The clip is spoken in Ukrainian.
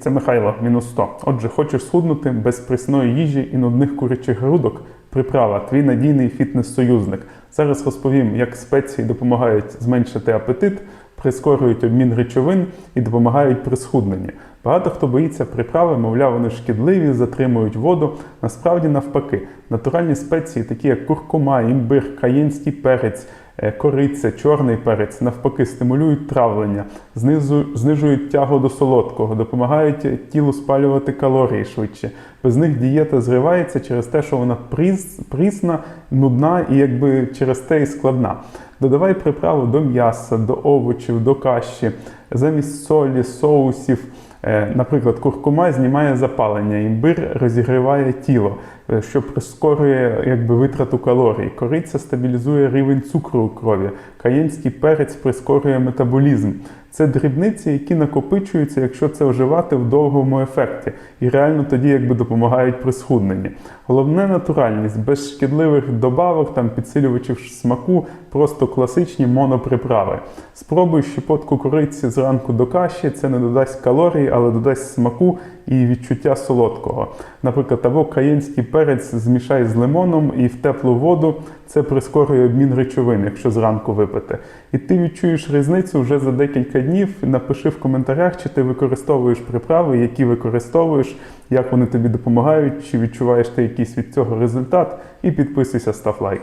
Це Михайло, мінус 100. Отже, хочеш схуднути без прісної їжі і нудних курячих грудок? Приправа, твій надійний фітнес-союзник. Зараз розповім, як спеції допомагають зменшити апетит, прискорюють обмін речовин і допомагають при схудненні. Багато хто боїться приправи, мовляв, вони шкідливі, затримують воду. Насправді навпаки, натуральні спеції, такі як куркума, імбир, каєнський перець, кориця, чорний перець, навпаки, стимулюють травлення, знижують тягу до солодкого, допомагають тілу спалювати калорії швидше. Без них дієта зривається через те, що вона прісна, нудна і якби через те і складна. Додавай приправу до м'яса, до овочів, до каші, замість солі, соусів. Е, Наприклад, куркума знімає запалення, імбир розігріває тіло, е, що прискорює якби, витрату калорій. Кориця стабілізує рівень цукру у крові. Каєнський перець прискорює метаболізм. Це дрібниці, які накопичуються, якщо це вживати в довгому ефекті, і реально тоді якби допомагають при схудненні. Головне натуральність, без шкідливих добавок, там підсилювачів смаку, просто класичні моноприправи. Спробуй щепотку кориці зранку до каші, це не додасть калорій, але додасть смаку і відчуття солодкого. Наприклад, або каєнський перець змішай з лимоном і в теплу воду. Це прискорює обмін речовин, якщо зранку випити. І ти відчуєш різницю вже за декілька днів. Напиши в коментарях, чи ти використовуєш приправи, які використовуєш, як вони тобі допомагають, чи відчуваєш ти якийсь від цього результат. І підписуйся, став лайк.